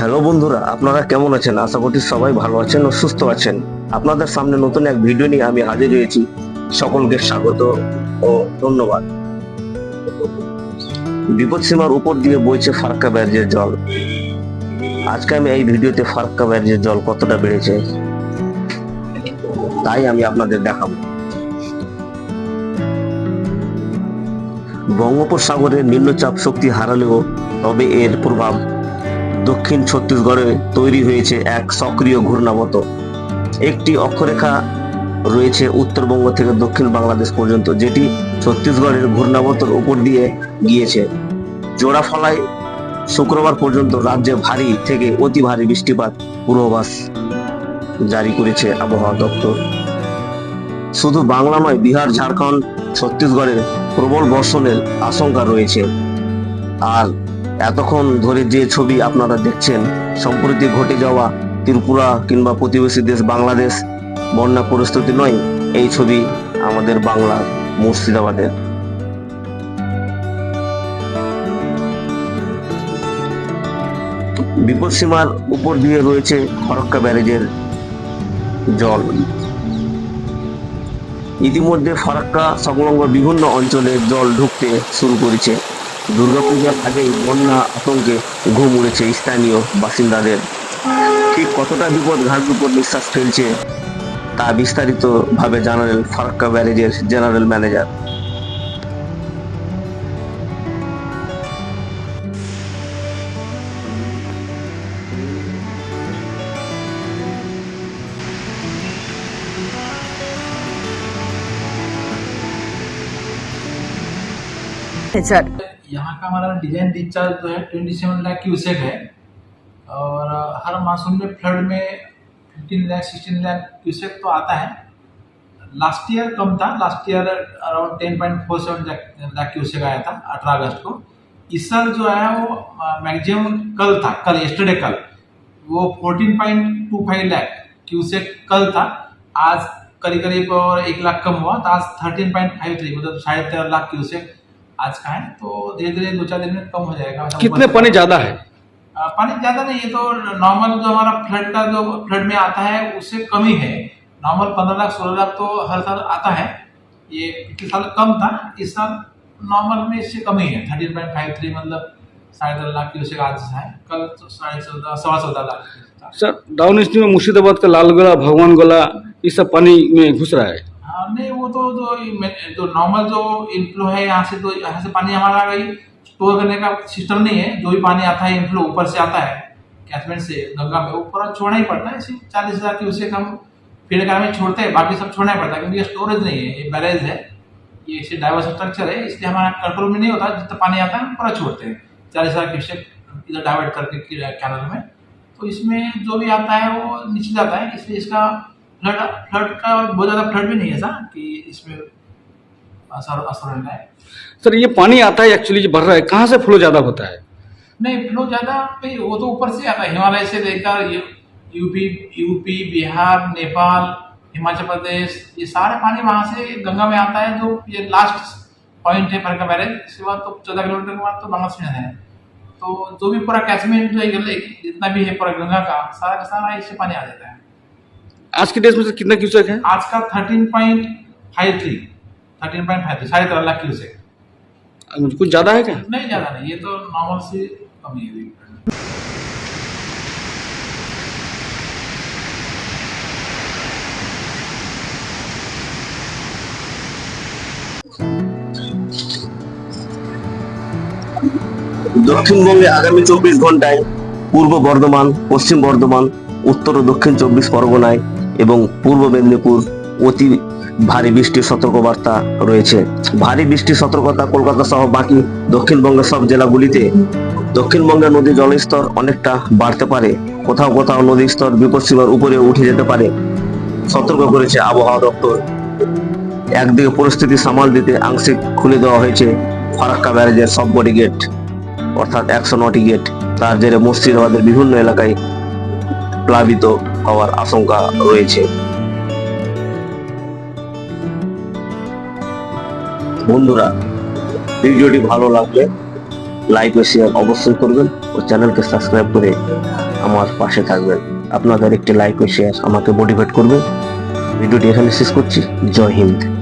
Hello বন্ধুরা, আপনারা কেমন আছেন? আশা করি সবাই ভালো আছেন ও সুস্থ আছেন। আপনাদের সামনে নতুন এক ভিডিও নিয়ে আমি হাজির হয়েছি। সকলকে স্বাগত ও ধন্যবাদ। বিপদ সীমার উপর দিয়ে বইছে ফারাক্কা ব্যারেজের জল। আজকে আমি এই ভিডিওতে ফারাক্কা ব্যারেজের জল কতটা বেড়েছে, তাই আমি আপনাদের দেখাবো। বঙ্গোপসাগরের নিম্নচাপ শক্তি হারালেও তবে এর প্রভাব দক্ষিণ ছত্তিশগড়ে তৈরি হয়েছে এক সক্রিয় ঘূর্ণাবত। একটি অক্ষরেখা রয়েছে উত্তরবঙ্গ থেকে দক্ষিণ বাংলাদেশ পর্যন্ত, যেটি ছত্তিশগড়ের ঘূর্ণাবতর উপর দিয়ে গিয়েছে। জোড়া জোড়াফলায় শুক্রবার পর্যন্ত রাজ্যে ভারী থেকে অতি ভারী বৃষ্টিপাত পূর্বাভাস জারি করেছে আবহাওয়া দপ্তর। শুধু বাংলা নয়, বিহার, ঝাড়খণ্ড, ছত্তিশগড়ের প্রবল বর্ষণের আশঙ্কা রয়েছে। আর এতক্ষণ ধরে যে ছবি আপনারা দেখছেন, সম্প্রতি ঘটে যাওয়া ত্রিপুরা কিংবা প্রতিবেশী দেশ বাংলাদেশ, বন্যা পরিস্থিতি নয়, এই ছবি আমাদের বাংলার মুর্শিদাবাদের। বিপদসীমার উপর দিয়ে রয়েছে ফরক্কা ব্যারেজের জল। ইতিমধ্যে ফারাক্কা সংলগ্ন বিভিন্ন অঞ্চলে জল ঢুকতে শুরু করেছে। দুর্গাপূজার আগেই বন্যা আতঙ্কে ঘুম উড়েছে স্থানীয় বাসিন্দাদের। ঠিক কতটা বিপদ ঘাট উপর নিঃশ্বাস ফেলছে, তা বিস্তারিত ভাবে জানালেন ফারাক্কা ব্যারেজের জেনারেল ম্যানেজার। স্যার यहाँ का हमारा डिज़ाइन डिस्चार्ज जो है ट्वेंटी सेवन लाख क्यूसेक है। और हर मानसून में फ्लड में fifteen lakh sixteen lakh cusec तो आता है। लास्ट ईयर कम था last year around ten point four seven lakh cusec आया था, अठारह अगस्त को। इस साल जो है वो मैक्सिमम कल था, कल यस्टरडे कल। वो fourteen point two five lakh cusec कल था। आज करीब करीब और एक लाख कम हुआ तो आज थर्टीन पॉइंट फाइव थ्री मतलब साढ़े तेरह लाख क्यूसेक आज का है तो धीरे धीरे दो चार दिन में कम हो जाएगा। मतलब कितने पानी ज़्यादा है? पानी ज़्यादा नहीं है तो नॉर्मल जो हमारा फ्लड का जो फ्लड में आता है उससे कम ही है। नॉर्मल पंद्रह लाख सोलह लाख तो हर साल आता है। ये पिछले साल कम था इस साल नॉर्मल में इससे कम ही है। थर्टीन पॉइंट फाइव थ्री मतलब साढ़े दस लाख की आज है। कल तो साढ़े चौदह सवा चौदह लाख सर डाउन में मुर्शिदाबाद का लाल लालगोला भगवान गोला ये सब पानी में घुस रहा हाँ। नहीं वो तो जो जो नॉर्मल जो इनफ्लो है, यहाँ से तो यहाँ से पानी हमारा गई स्टोर करने का सिस्टम नहीं है, जो भी पानी आता है इनफ्लो ऊपर से आता है कैचमेंट से, गंगा में वो पूरा छोड़ना ही पड़ता है। सिर्फ़ चालीस हज़ार की उससे कम फ़ील्ड में छोड़ते हैं, बाकी सब छोड़ना ही पड़ता है, क्योंकि ये स्टोरेज नहीं है, ये बैरेज है। ये इसे डाइवर्स स्ट्रक्चर है, इसलिए हमारा कंट्रोल में नहीं होता, जितना पानी आता है पूरा छोड़ते हैं। चालीस हज़ार क्यूसेक इधर डाइवर्ट करके कैनल में। तो इसमें जो भी आता है, वो नीचे जाता है, इसलिए इसका फ्लड फ्लड का बहुत ज़्यादा फ्लड भी नहीं है ऐसा कि इसमें असर असर रहना है। सर ये पानी आता है एक्चुअली जो भर रहा है कहाँ से फ्लो ज़्यादा होता है? नहीं फ्लो ज़्यादा वो तो ऊपर से आता है हिमालय से लेकर यूपी यूपी बिहार नेपाल हिमाचल प्रदेश ये सारे पानी वहाँ से गंगा में आता है जो ये लास्ट पॉइंट है फरका बैरेज इसके बाद तो चौदह किलोमीटर के बाद तो बांग्लादेश में है। तो जो भी पूरा कैचमेंट जो है जितना भी है पूरा गंगा का सारा का सारा इससे पानी आ जाता है। आज के डेट में सर कितना क्यूसेक है आज का thirteen point five three thirteen point five three साढ़े तेरह लाख क्यूसेक कुछ ज़्यादा है क्या नहीं ज़्यादा नहीं ये तो नॉर्मल से कम ही है দক্ষিণবঙ্গে আগামী চব্বিশ ঘন্টায় পূর্ব বর্ধমান পশ্চিম বর্ধমান উত্তর ও দক্ষিণ চব্বিশ পরগনায় এবং পূর্ব মেদিনীপুর অতি ভারী বৃষ্টির সতর্কবার্তা রয়েছে। ভারী বৃষ্টির সতর্কতা কলকাতা সহ বাকি দক্ষিণবঙ্গের সব জেলাগুলিতে। দক্ষিণবঙ্গের নদীর জলস্তর অনেকটা বাড়তে পারে। কোথাও কোথাও নদীর স্তর বিপদসীমার উপরে উঠে যেতে পারে। সতর্ক করেছে আবহাওয়া দপ্তর। একদিকে পরিস্থিতি সামাল দিতে আংশিক খুলে দেওয়া হয়েছে ফারাক্কা ব্যারেজের সবকটি গেট, অর্থাৎ একশো নটি গেট। তার জেরে মুর্শিদাবাদের বিভিন্ন এলাকায় প্লাবিত হওয়ার আশঙ্কা রয়েছে। বন্ধুরা, ভিডিওটি ভালো লাগলে লাইক ও শেয়ার অবশ্যই করবেন ও চ্যানেলকে সাবস্ক্রাইব করে আমার পাশে থাকবেন। আপনাদের একটি লাইক ও শেয়ার আমাকে মোটিভেট করবে। ভিডিওটি এখানে শেষ করছি। জয় হিন্দ।